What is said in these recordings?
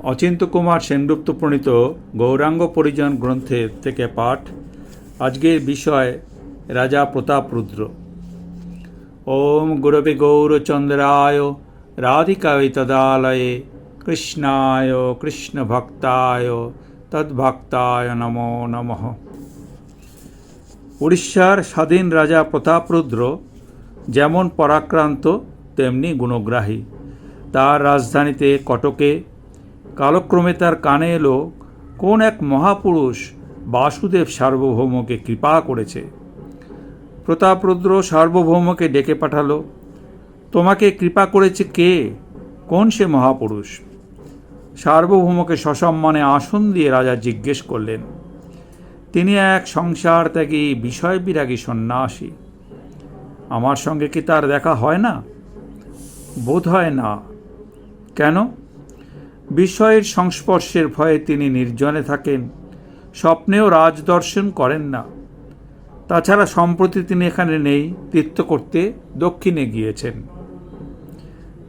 অচিন্ত কুমার সেনগুপ্ত প্রণীত গৌরাঙ্গ পরিজন গ্রন্থের থেকে পাঠ। আজকের বিষয়, রাজা প্রতাপরুদ্র ওম গুরবে গৌরচন্দ্রায় রাধিকায় তদালয়ে, কৃষ্ণায় কৃষ্ণ ভক্তায় তদ্ভক্তায় নমো নমঃ। উড়িষ্যার স্বাধীন রাজা প্রতাপরুদ্র যেমন পরাক্রান্ত, তেমনি গুণগ্রাহী। তার রাজধানীতে কটকে কালক্রমে তার কানে এলো, কোন এক মহাপুরুষ বাসুদেব সার্বভৌমকে কৃপা করেছে। প্রতাপরুদ্র সার্বভৌমকে ডেকে পাঠালো, তোমাকে কৃপা করেছে কে? কোন সে মহাপুরুষ? সার্বভৌমকে সসম্মানে আসন দিয়ে রাজা জিজ্ঞেস করলেন, তিনি এক সংসার ত্যাগী বিষয় বিরাগী সন্ন্যাসী। আমার সঙ্গে কি তার দেখা হয় না? বোধ হয় না। কেন? বিষয়ের সংস্পর্শের ভয়ে তিনি নির্জনে থাকেন। স্বপ্নেও রাজদর্শন করেন না। তাছাড়া সম্প্রতি তিনি এখানে নেই, তীর্থ করতে দক্ষিণে গিয়েছেন।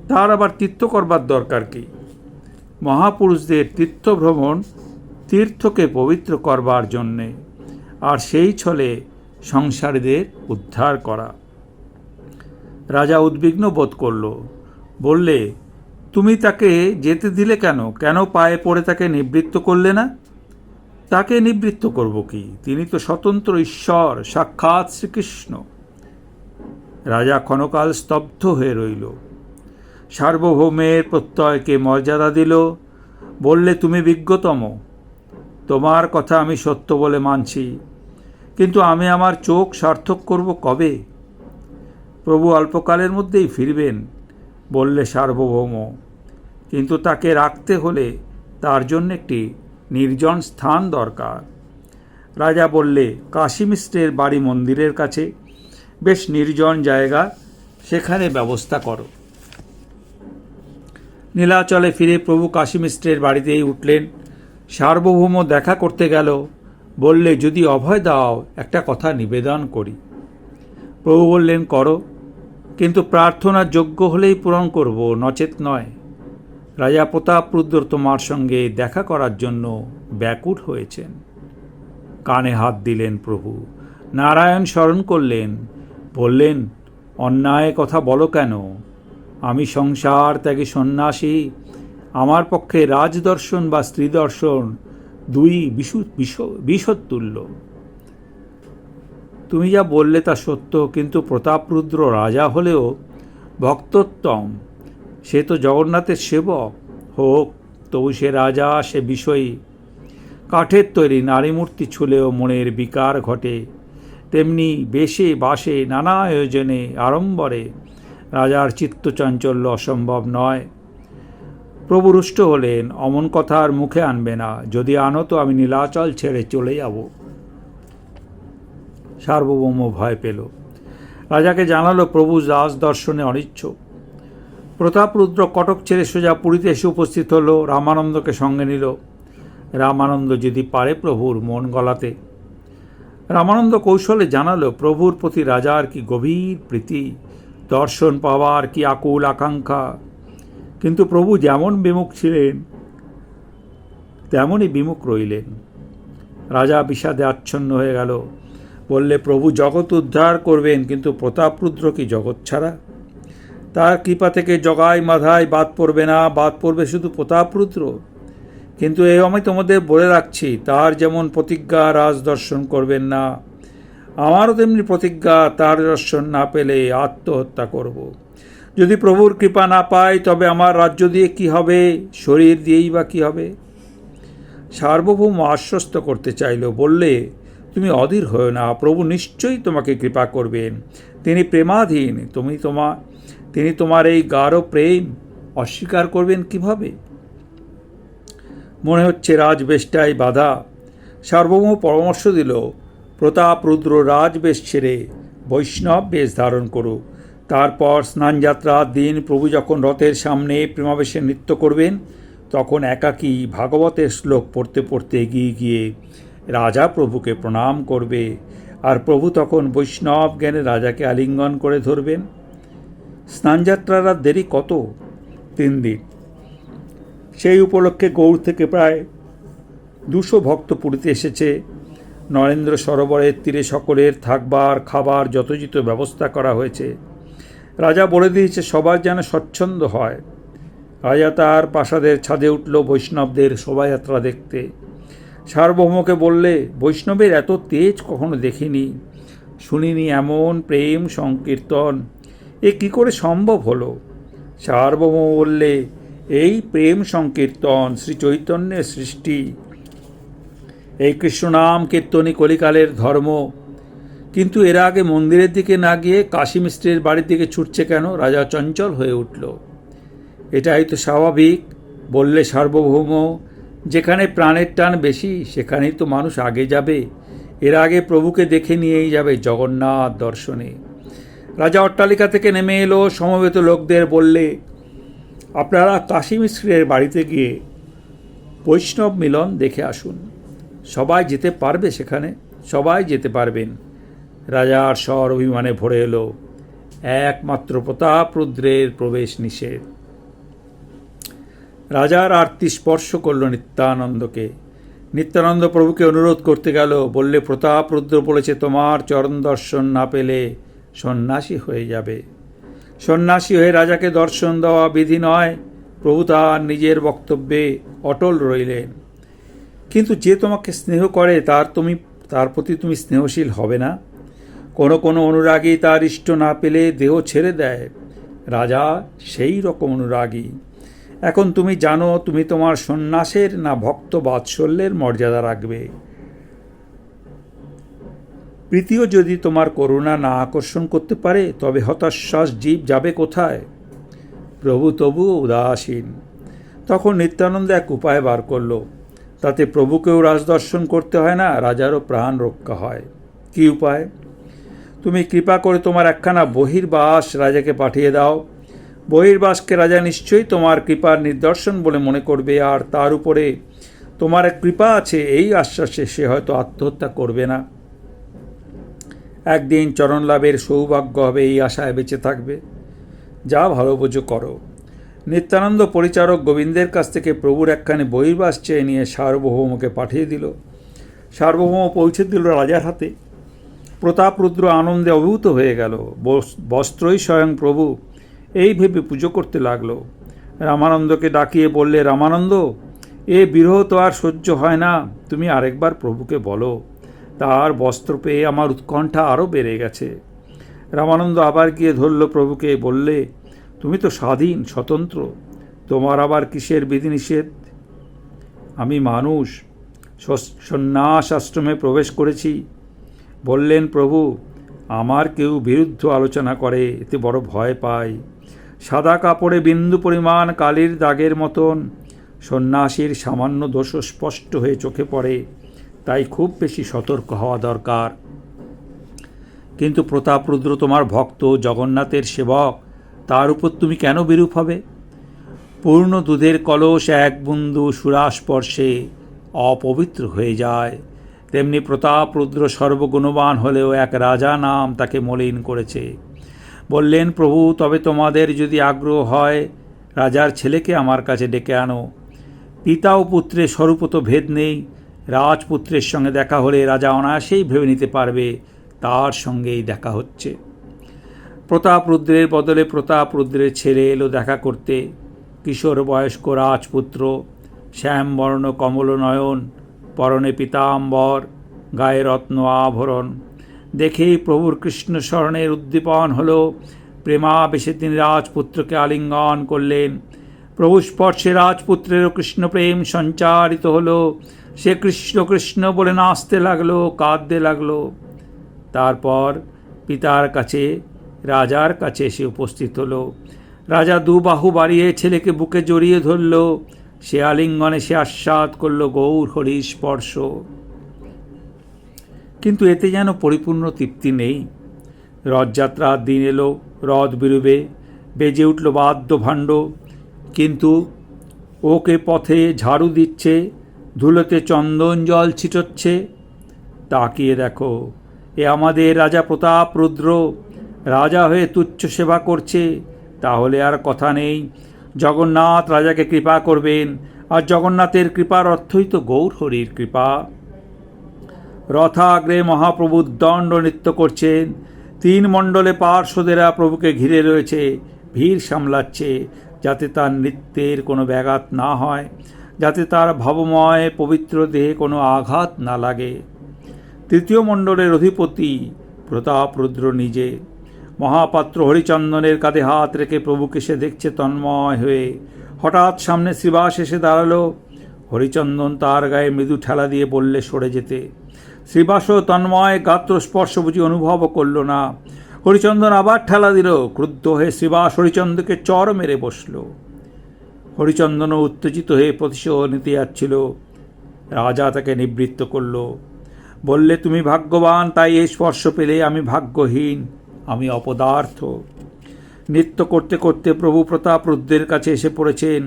তার আবার তীর্থ করবার দরকার কি? মহাপুরুষদের তীর্থ ভ্রমণ তীর্থকে পবিত্র করবার জন্যে, আর সেই ছলে সংসারীদের উদ্ধার করা। রাজা উদ্বিগ্ন বোধ করল, বললে তুমি তাকে যেতে দিলে কেন? কেন পায়ে পড়ে তাকে নিবৃত্ত করলে না? তাকে নিবৃত্ত করব কি? তিনি তো স্বতন্ত্র ঈশ্বর, সাক্ষাৎ শ্রীকৃষ্ণ। রাজা ক্ষণকাল স্তব্ধ হয়ে রইল। সার্বভৌমের প্রত্যয়কে মর্যাদা দিল। বললে, তুমি বিজ্ঞতম। তোমার কথা আমি সত্য বলে মানছি। কিন্তু আমি আমার চোখ সার্থক করব কবে? প্রভু অল্পকালের মধ্যেই ফিরবেন। বললে সার্বভৌম। কিন্তু তাকে রাখতে হলে তার জন্য একটি নির্জন স্থান দরকার। রাজা বললে, কাশী মিশ্রের বাড়ি মন্দিরের কাছে। বেশ নির্জন জায়গা, সেখানে ব্যবস্থা করো। নীলাচলে ফিরে প্রভু কাশী মিশ্রের বাড়িতেই উঠলেন। সার্বভৌম দেখা করতে গেল। বললে, যদি অভয় দাও, একটা কথা নিবেদন করি। প্রভু বললেন, করো। কিন্তু প্রার্থনার যোগ্য হলেই পূরণ করব, নচেত নয়। রাজা প্রতাপরুদ্র তোমার সঙ্গে দেখা করার জন্য ব্যাকুট হয়েছেন। কানে হাত দিলেন প্রভু, নারায়ণ স্মরণ করলেন, বললেন, অন্যায় কথা বলো কেন? আমি সংসার ত্যাগী সন্ন্যাসী। আমার পক্ষে রাজদর্শন বা স্ত্রী দর্শন দুই বিশু বিষতুল্য তুমি যা বললে তা সত্য, কিন্তু প্রতাপরুদ্র রাজা হলেও ভক্তোত্তম। সে তো জগন্নাথের সেবক। হোক, তবু সে রাজা, সে বিষয়ী। কাঠের তৈরি নারীমূর্তি ছুলেও মনের বিকার ঘটে। তেমনি বেশে বাসে নানা আয়োজনে আড়ম্বরে। রাজার চিত্তচাঞ্চল্য অসম্ভব নয়। প্রভুরুষ্ট হলেন, অমন কথা আর মুখে আনবে না। যদি আনো তো আমি নীলাচল ছেড়ে চলে যাব। সার্বভৌম ভয় পেল। রাজাকে জানালো, প্রভু দাস দর্শনে অনিচ্ছুক। প্রতাপরুদ্র কটক ছেড়ে সোজা পুরীতে এসে উপস্থিত হলো। রামানন্দকে সঙ্গে নিল। রামানন্দ যদি পারে প্রভুর মন গলাতে। রামানন্দ কৌশলে জানালো, প্রভুর প্রতি রাজার কি গভীর প্রীতি? দর্শন পাওয়ার কি আকুল আকাঙ্ক্ষা? কিন্তু প্রভু যেমন বিমুখ ছিলেন, তেমনই বিমুখ রইলেন। রাজা বিষাদে আচ্ছন্ন হয়ে গেল। বললে, প্রভু জগৎ উদ্ধার করবেন, কিন্তু প্রতাপরুদ্র কি জগৎ ছাড়া? তার কৃপা থেকে জগায় মাধায় বাদ পড়বে না, বাদ পড়বে শুধু প্রতাপরুদ্র কিন্তু এ আমি তোমাদের বলে রাখছি, তার যেমন প্রতিজ্ঞা রাজ দর্শন করবেন না, আমারও তেমনি প্রতিজ্ঞা তার দর্শন না পেলে আত্মহত্যা করব। যদি প্রভুর কৃপা না পাই, তবে আমার রাজ্য দিয়ে কি হবে? শরীর দিয়েই বা কী হবে? সার্বভৌম আশ্বস্ত করতে চাইল, বললে তুমি অধীর হও না, প্রভু নিশ্চয়ই তোমাকে কৃপা করবেন। তিনি প্রেমাধীন, তুমি তোমা, তিনি তোমার এই গাঢ় প্রেম অস্বীকার করবেন কীভাবে? মনে হচ্ছে রাজবেশটাই বাধা। সার্বভৌম পরামর্শ দিল, প্রতাপ রুদ্র রাজবেশ ছেড়ে বৈষ্ণব বেশ ধারণ করুক। তারপর স্নানযাত্রার দিন প্রভু যখন রথের সামনে প্রেমাবেশে নৃত্য করবেন, তখন একাকী ভাগবতের শ্লোক পড়তে পড়তে এগিয়ে গিয়ে রাজা প্রভুকে প্রণাম করবে, আর প্রভু তখন বৈষ্ণব জ্ঞানে রাজাকে আলিঙ্গন করে ধরবেন। স্নানযাত্রার আর দেরি কত? তিন দিন। সেই উপলক্ষে গৌড় থেকে প্রায় দুশো ভক্ত পুরীতে এসেছে। নরেন্দ্র সরোবরের তীরে সকলের থাকবার, খাবার, যথোচিত ব্যবস্থা করা হয়েছে। রাজা বলে দিয়েছে, সবার যেন স্বচ্ছন্দ হয়। রাজা তার প্রাসাদের ছাদে উঠল বৈষ্ণবদের শোভাযাত্রা দেখতে। সার্বভৌমকে বললে, বৈষ্ণবের এত তেজ কখনো দেখিনি। শুনিনি এমন প্রেম সংকীর্তন। এ কি করে সম্ভব হলো? সার্বভৌম বললে, এই প্রেম সংকীর্তন শ্রী চৈতন্যের সৃষ্টি। এই কৃষ্ণনাম কীর্তনই কলিকালের ধর্ম। কিন্তু এর আগে মন্দিরের দিকে না গিয়ে কাশী মিস্ত্রির বাড়ির দিকে ছুটছে কেন? রাজা চঞ্চল হয়ে উঠল। এটাই তো স্বাভাবিক, বললে সার্বভৌম। যেখানে প্রাণের টান বেশি, সেখানেই তো মানুষ আগে যাবে। এর আগে প্রভুকে দেখে নিয়েই যাবে জগন্নাথ দর্শনে। রাজা অট্টালিকা থেকে নেমে এলো, সমবেত লোকদের বললে, আপনারা কাশী মিশ্রের বাড়িতে গিয়ে বৈষ্ণব মিলন দেখে আসুন। সবাই যেতে পারবে সেখানে, সবাই যেতে পারবেন। রাজার স্বর অভিমানে ভরে এলো। একমাত্র প্রতাপ রুদ্রের প্রবেশ নিষেধ। রাজার আরতি স্পর্শ করল নিত্যানন্দকে। নিত্যানন্দ প্রভুকে অনুরোধ করতে গেল, বললে, প্রতাপ রুদ্র বলেছে, তোমার চরণ দর্শন না পেলে সন্ন্যাসী হয়ে যাবে। সন্ন্যাসী হয়ে রাজাকে দর্শন দেওয়া বিধি নয়, প্রভু তার নিজের বক্তব্যে অটল রইলেন। কিন্তু যে তোমাকে স্নেহ করে, তার তুমি, তার প্রতি তুমি স্নেহশীল হবে না। কোনো কোনো অনুরাগী তার ইষ্ট না পেলে দেহ ছেড়ে দেয়। রাজা সেই রকম অনুরাগী। এখন তুমি জানো তুমি তোমার সন্ন্যাসের না ভক্ত বাৎসল্যের মর্যাদা রাখবে। প্রীতিও যদি তোমার করুণা না আকর্ষণ করতে পারে, তবে হতাশ্বাস জীব যাবে কোথায়? প্রভু তবু উদাসীন। তখন নিত্যানন্দ এক উপায় বার করল, তাতে প্রভুকেও রাজদর্শন করতে হয় না, রাজারও প্রাণ রক্ষা হয়। কি উপায়? তুমি কৃপা করে তোমার একখানা বহির্বাস রাজাকে পাঠিয়ে দাও। বহির্বাসকে রাজা নিশ্চয়ই তোমার কৃপার নিদর্শন বলে মনে করবে, আর তার উপরে তোমার কৃপা আছে, এই আশ্বাসে সে হয়তো আত্মহত্যা করবে না। একদিন চরণ লাভের সৌভাগ্য হবে, এই আশায় বেঁচে থাকবে। যা ভালো বোঝো করো। নিত্যানন্দ পরিচারক গোবিন্দের কাছ থেকে প্রভুর একখানে বহির্বাস চেয়ে নিয়ে সার্বভৌমকে পাঠিয়ে দিল। সার্বভৌম পৌঁছে দিল রাজার হাতে। প্রতাপরুদ্র আনন্দে অভিভূত হয়ে গেল। বস্ত্রই স্বয়ং প্রভু। এই ভেবে পুজো করতে লাগল। রামানন্দকে ডাকিয়ে বললে, রামানন্দ, এ বিরহ তো আর সহ্য হয় না। তুমি আরেকবার প্রভুকে বলো। তার বস্ত্র পেয়ে আমার উৎকণ্ঠা আরও বেড়ে গেছে। রামানন্দ আবার গিয়ে ধরল প্রভুকে, বললে, তুমি তো স্বাধীন, স্বতন্ত্র। তোমার আবার কিসের বিধিনিষেধ? আমি মানুষ। সন্ন্যাস আশ্রমে প্রবেশ করেছি। বললেন প্রভু, আমার কেউ বিরুদ্ধ আলোচনা করে, এতে বড় ভয় পায়। সাদা কাপড়ে বিন্দু পরিমাণ কালির দাগের মতন। সন্ন্যাসীর সামান্য দোষ স্পষ্ট হয়ে চোখে পড়ে। তাই খুব বেশি সতর্ক হওয়া দরকার। কিন্তু প্রতাপরুদ্র তোমার ভক্ত, জগন্নাথের সেবক, তার উপর তুমি কেন বিরূপ হবে? পূর্ণ দুধের কলস এক বিন্দু সুরাস্পর্শে অপবিত্র হয়ে যায়। তেমনি প্রতাপরুদ্র সর্বগুণবান হলেও এক রাজা নাম তাকে মলিন করেছে। বললেন, প্রভু, তবে তোমাদের যদি আগ্রহ হয়, রাজার ছেলেকে আমার কাছে ডেকে আনো। পিতা ও পুত্রের স্বরূপত ভেদ নেই। রাজপুত্রের সঙ্গে দেখা হলে রাজা অনায়াসেই ভেবে নিতে পারবে, তার সঙ্গেই দেখা হচ্ছে। প্রতাপ রুদ্রের বদলে প্রতাপ রুদ্রের ছেলে এলো দেখা করতে। কিশোর বয়স্ক রাজপুত্র, শ্যামবর্ণ কমল নয়ন পরনে পিতাম্বর, গায়ে রত্ন আভরণ। দেখেই প্রভুর কৃষ্ণ স্মরণের উদ্দীপন হল। প্রেমাবেশে তিনি রাজপুত্রকে আলিঙ্গন করলেন। প্রভু স্পর্শে রাজপুত্রেরও কৃষ্ণপ্রেম সঞ্চারিত হলো। সে কৃষ্ণ কৃষ্ণ বলে নাচতে লাগল, কাঁদতে লাগল। তারপর পিতার কাছে, রাজার কাছে এসে উপস্থিত হলো। রাজা দুবাহু বাড়িয়ে ছেলেকে বুকে জড়িয়ে ধরল। সে আলিঙ্গনে সে আস্বাদ করল, গৌর হরি স্পর্শ। কিন্তু এতে যেন পরিপূর্ণ তৃপ্তি নেই। রথযাত্রার দিন এলো, রথ বেরোবে, বেজে উঠল বাদ্য ভাণ্ড কিন্তু ওকে পথে ঝাড়ু দিচ্ছে, ধুলোতে চন্দন জল ছিটোচ্ছে। তাকিয়ে দেখো, এ আমাদের রাজা প্রতাপ রুদ্র। রাজা হয়ে তুচ্ছ সেবা করছে, তাহলে আর কথা নেই। জগন্নাথ রাজাকে কৃপা করবেন, আর জগন্নাথের কৃপার অর্থই তো গৌর হরির কৃপা। রথাগ্রে মহাপ্রভু দণ্ড নৃত্য করছেন। তিন মণ্ডলে পার্শ্বদেরা প্রভুকে ঘিরে রয়েছে, ভিড় সামলাচ্ছে, যাতে তার নৃত্যের কোনো ব্যাঘাত না হয়, যাতে তার ভাবময়, পবিত্র দেহে কোনো আঘাত না লাগে। তৃতীয় মণ্ডলের অধিপতি প্রতাপ রুদ্র নিজে। মহাপাত্র হরিচন্দনের কাঁধে হাত রেখে প্রভুকে সে দেখছে তন্ময় হয়ে। হঠাৎ সামনে শ্রীবাস এসে দাঁড়াল। হরিচন্দন তার গায়ে মৃদু ঠেলা দিয়ে বললে, সরে যেতে। শ্রীবাসও তন্ময় গাত্র স্পর্শ বুঝি অনুভবও করল না। হরিচন্দন আবার ঠেলা দিল, ক্রুদ্ধ হয়ে শ্রীবাস হরিচন্দ্রকে চর মেরে বসল। হরিচন্দনও উত্তেজিত হয়ে প্রতিশোধ নিতে যাচ্ছিল। রাজা তাকে নিবৃত্ত করল। বললে, তুমি ভাগ্যবান, তাই এই স্পর্শ পেলে আমি ভাগ্যহীন, আমি অপদার্থ। নৃত্য করতে করতে প্রভু প্রতাপ রুদ্রের কাছে এসে পড়েছেন,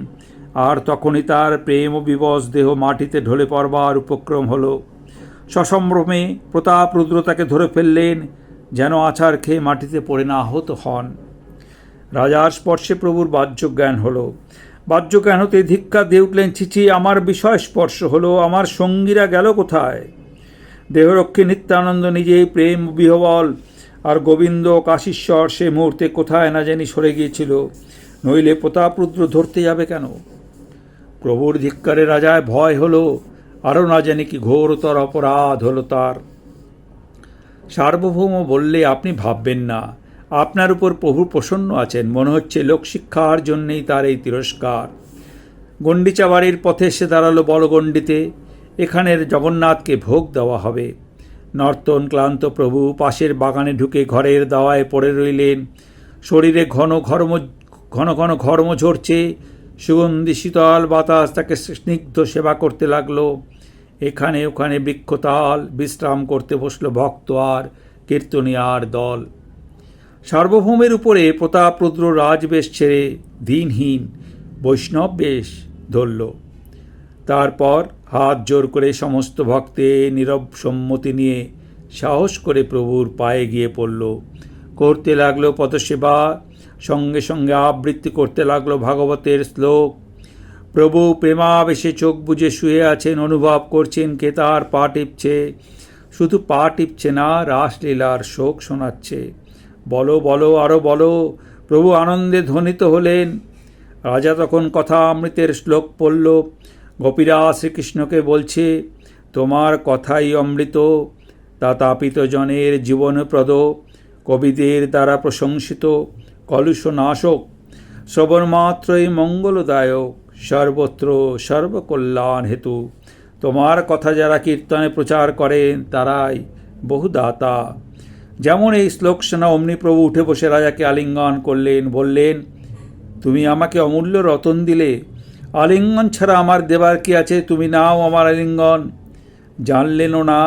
আর তখনই তার প্রেম বিবশ দেহ মাটিতে ঢলে পড়বার উপক্রম হলো। সসম্ভ্রমে প্রতাপ রুদ্র তাকে ধরে ফেললেন, যেন আছাড় খেয়ে মাটিতে পড়ে না আহত হন। রাজার স্পর্শে প্রভুর বাহ্যজ্ঞান হলো। বাহ্যজ্ঞান হতে ধিক্কার দিয়ে উঠলেন চিচি আমার বিষয় স্পর্শ হলো, আমার সঙ্গীরা গেল কোথায়? দেহরক্ষী নিত্যানন্দ নিজেই প্রেম বিহবল, আর গোবিন্দ কাশীশ্বর সে মুহূর্তে কোথায় না জানি সরে গিয়েছিল। নইলে প্রতাপরুদ্র ধরতে যাবে কেন? প্রভুর ধিক্কারে রাজায় ভয় হলো। আরও না জানি কি ঘোরতর অপরাধ হলো তার। সার্বভৌম বললে আপনি ভাববেন না, আপনার উপর প্রভু প্রসন্ন আছেন, মনে হচ্ছে লোকশিক্ষার জন্যেই তার এই তিরস্কার। গণ্ডিচা বাড়ির পথে এসে দাঁড়াল বড়গণ্ডিতে এখানের জগন্নাথকে ভোগ দেওয়া হবে। নর্তন ক্লান্ত প্রভু পাশের বাগানে ঢুকে ঘরের দাওয়ায় পড়ে রইলেন। শরীরে ঘন ঘর্ম, ঘন ঘন ঘর্ম ঝরছে সুগন্ধি শীতল বাতাস তাকে স্নিগ্ধ সেবা করতে লাগল। এখানে ওখানে বৃক্ষতাল বিশ্রাম করতে বসল ভক্ত আর কীর্তনিয়ার দল। সার্বভৌমের উপরে প্রতাপ রুদ্র রাজবেশ ছেড়ে দিনহীন বৈষ্ণব বেশ ধরল। তারপর হাত জোর করে সমস্ত ভক্তে নীরব সম্মতি নিয়ে সাহস করে প্রভুর পায়ে গিয়ে পড়ল। করতে লাগল পদসেবা সঙ্গে সঙ্গে আবৃত্তি করতে লাগল ভাগবতের শ্লোক। প্রভু প্রেমাবেশে চোখ বুজে শুয়ে আছেন, অনুভব করছেন কে তার পা টিপছে। শুধু পা টিপছে না, রাসলীলার শোক শোনাচ্ছে। বলো বলো আরও বলো, প্রভু আনন্দে ধ্বনিত হলেন। রাজা তখন কথা অমৃতের শ্লোক পড়ল। গোপীরা শ্রীকৃষ্ণকে বলছে, তোমার কথাই অমৃত, তা তাপিত জনের জীবনপ্রদ। কবিদের দ্বারা প্রশংসিত। কলুষ নাশক, শ্রবণমাত্রই মঙ্গলদায়ক, সর্বত্র সর্বকল্যাণ হেতু। তোমার কথা যারা কীর্তনে প্রচার করেন, তারাই বহুদাতা। যেমন এই শ্লোক শোনা, অমনি প্রভু উঠে বসে রাজাকে আলিঙ্গন করলেন, বললেন, তুমি আমাকে অমূল্য রতন দিলে। আলিঙ্গন ছাড়া আমার দেবার কি আছে? তুমি নাও আমার আলিঙ্গন। জানলেনও না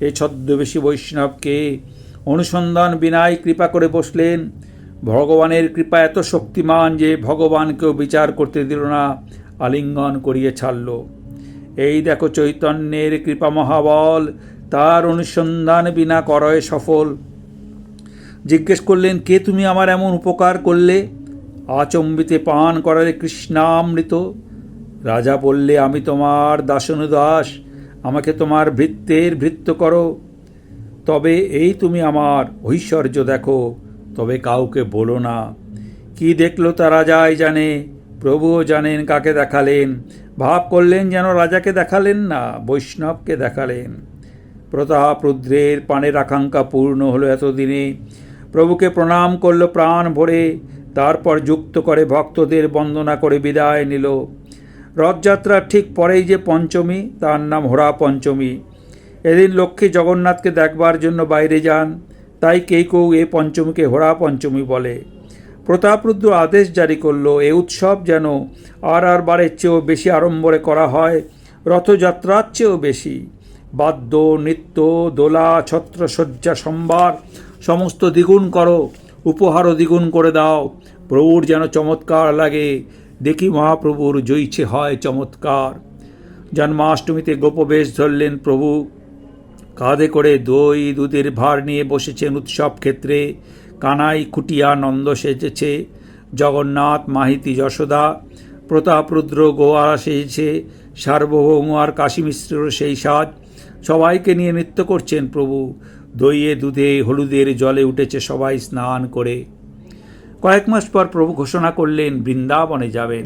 এ ছদ্মবেশী বৈষ্ণবকে। অনুসন্ধান বিনায় কৃপা করে বসলেন। ভগবানের কৃপা এত শক্তিমান যে ভগবানকেও বিচার করতে দিল না, আলিঙ্গন করিয়ে ছাড়ল। এই দেখো চৈতন্যের কৃপা মহাবল, তার অনুসন্ধান বিনা করয় সফল। জিজ্ঞেস করলেন, কে তুমি আমার এমন উপকার করলে? আচম্বিতে পান করালে কৃষ্ণামৃত। রাজা বললে, আমি তোমার দাসনুদাস, আমাকে তোমার ভৃত্যের ভৃত্য করো। তবে এই তুমি আমার ঐশ্বর্য দেখো। তবে কাউকে বলো না। কি দেখল তা রাজাই জানে, প্রভুও জানেন কাকে দেখালেন। ভাব করলেন যেন রাজাকে দেখালেন না, বৈষ্ণবকে দেখালেন। প্রতাপ রুদ্রের পানের আকাঙ্ক্ষা পূর্ণ হলো এতদিনে। প্রভুকে প্রণাম করল প্রাণ ভরে, তারপর যুক্ত করে ভক্তদের বন্দনা করে বিদায় নিল। রথযাত্রার ঠিক পরেই যে পঞ্চমী, তার নাম হোরা পঞ্চমী। এদিন লক্ষ্মী জগন্নাথকে দেখবার জন্য বাইরে যান। তাই কেউ কেউ এ পঞ্চমীকে হোরা পঞ্চমী বলে। প্রতাপরুদ্র আদেশ জারি করল, এ উৎসব যেন আর আর বারের চেয়েও বেশি আড়ম্বরে করা হয়, রথযাত্রার চেয়েও বেশি। বাদ্য, নৃত্য, দোলা ছত্রসজ্জা সম্ভার, সমস্ত দ্বিগুণ করো, উপহারও দ্বিগুণ করে দাও। প্রভুর যেন চমৎকার লাগে, দেখি মহাপ্রভুর জৈছে হয় চমৎকার। জন্মাষ্টমীতে গোপবেশ ধরলেন প্রভু কাঁধে করে দই, দুধের ভার নিয়ে বসেছেন উৎসব ক্ষেত্রে। কানাই খুটিয়া নন্দ সেজেছে। জগন্নাথ, মাহিতি, যশোদা প্রতাপরুদ্র গোয়ার সেজেছে। সার্বভৌম আর কাশী মিশ্রেরও সেই সাজ সবাইকে নিয়ে নৃত্য করছেন প্রভু। দইয়ে, দুধে, হলুদের জলে উঠেছে সবাই স্নান করে। কয়েক মাস পর প্রভু ঘোষণা করলেন, বৃন্দাবনে যাবেন।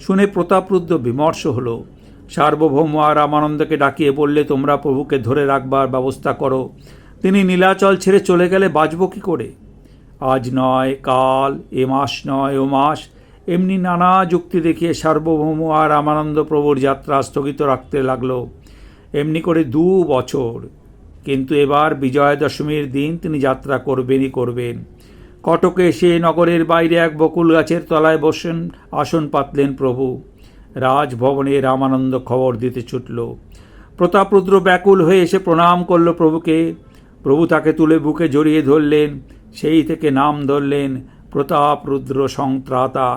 শুনে প্রতাপরুদ্র বিমর্ষ হলো। সার্বভৌম আর রামানন্দকে ডাকিয়ে বললে, তোমরা প্রভুকে ধরে রাখবার ব্যবস্থা করো। তিনি নীলাচল ছেড়ে চলে গেলে বাঁচব কী করে? আজ নয়, কাল, এ মাস নয়, ও মাস, এমনি নানা যুক্তি দেখিয়ে সার্বভৌম আর রামানন্দ প্রভুর যাত্রা স্থগিত রাখতে লাগল। এমনি করে দু বছর। কিন্তু এবার বিজয়া দশমীর দিন তিনি যাত্রা করবেনই করবেন। কটকে এসে নগরের বাইরে এক বকুল গাছের তলায় বসেন, আসন পাতলেন প্রভু। রাজভবনে রামানন্দ খবর দিতে ছুটল। প্রতাপরুদ্র ব্যাকুল হয়ে এসে প্রণাম করল প্রভুকে। প্রভু তাকে তুলে বুকে জড়িয়ে ধরলেন, সেই থেকে নাম ধরলেন প্রতাপরুদ্র সংত্রাতা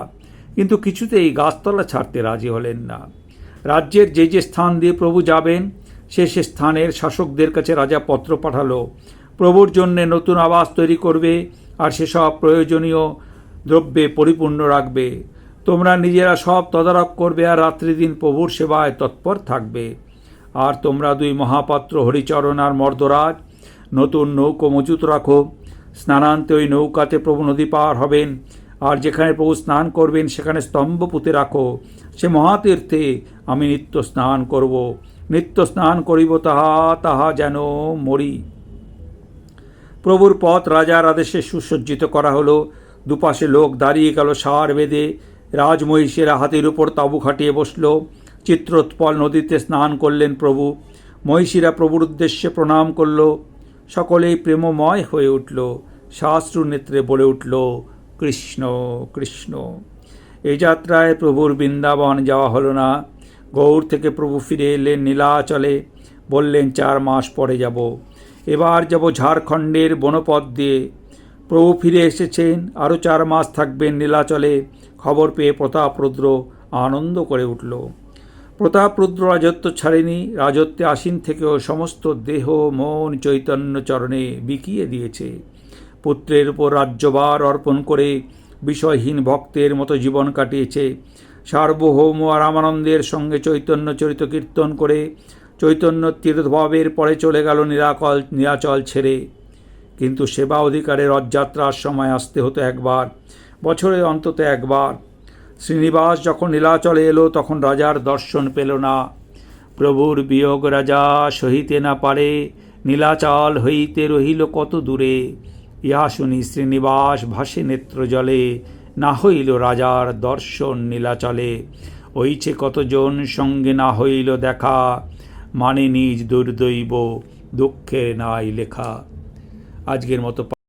কিন্তু কিছুতেই গাছতলা ছাড়তে রাজি হলেন না। রাজ্যের যে যে স্থান দিয়ে প্রভু যাবেন, সে সে স্থানের শাসকদের কাছে রাজা পত্র পাঠালো। প্রভুর জন্যে নতুন আবাস তৈরি করবে আর সেসব প্রয়োজনীয় দ্রব্যে পরিপূর্ণ রাখবে। তোমরা নিজেরা সব তদারক করবে আর রাত্রিদিন প্রভুর সেবায় তৎপর থাকবে। আর তোমরা দুই মহাপাত্র হরিচরণ আর মর্দরাজ, নতুন নৌকো মজুত রাখো। স্নানান্তে ওই নৌকাতে প্রভু নদী পার হবেন। আর যেখানে প্রভু স্নান করবেন, সেখানে স্তম্ভ পুঁতে রাখো। সে মহাতীর্থে আমি নিত্য স্নান করব। নিত্য স্নান করিব, তাহা তাহা যেন মরি। প্রভুর পথ রাজার আদেশে সুসজ্জিত করা হলো। দুপাশে লোক দাঁড়িয়ে গেল সার বেঁধে। রাজমহিষেরা হাতির উপর তাঁবু খাটিয়ে বসল। চিত্রোৎপল নদীতে স্নান করলেন প্রভু। মহিষীরা প্রভুর উদ্দেশ্যে প্রণাম করল। সকলেই প্রেমময় হয়ে উঠল। শাস্ত্র নেত্রে বলে উঠল, কৃষ্ণ কৃষ্ণ এই যাত্রায় প্রভুর বৃন্দাবন যাওয়া হলো না। গৌর থেকে প্রভু ফিরে এলেন নীলাচলে। বললেন, চার মাস পরে যাব। এবার যাব ঝাড়খণ্ডের বনপথ দিয়ে। প্রভু ফিরে এসেছেন। আরও চার মাস থাকবেন নীলাচলে। খবর পেয়ে প্রতাপরুদ্র আনন্দ করে উঠল। প্রতাপরুদ্র রাজত্ব ছাড়েনি। রাজত্বে আসীন থেকেও সমস্ত দেহ, মন, চৈতন্য চরণে বিকিয়ে দিয়েছে। পুত্রের উপর রাজ্যভার অর্পণ করে বিষয়হীন ভক্তের মতো জীবন কাটিয়েছে। সার্বভৌম রামানন্দের সঙ্গে চৈতন্য চরিত কীর্তন করে চৈতন্য তীর্থভাবের পরে চলে গেল নিরাকল, নীলাচল ছেড়ে। কিন্তু সেবা অধিকারে রথযাত্রার সময় আসতে হতো একবার বছরে অন্তত একবার। শ্রীনিবাস যখন নীলাচলে এলো, তখন রাজার দর্শন পেল না। প্রভুর বিয়োগ রাজা সহিতে না পারে, নীলাচল হইতে রহিল কত দূরে। ইহা শুনি শ্রীনিবাস ভাসে নেত্র জলে, না হইল রাজার দর্শন নীলাচলে। ওইছে কতজন সঙ্গে না হইল দেখা মানে নিজ দুর্দৈব দুঃখের নাই লেখা। আজকের মতো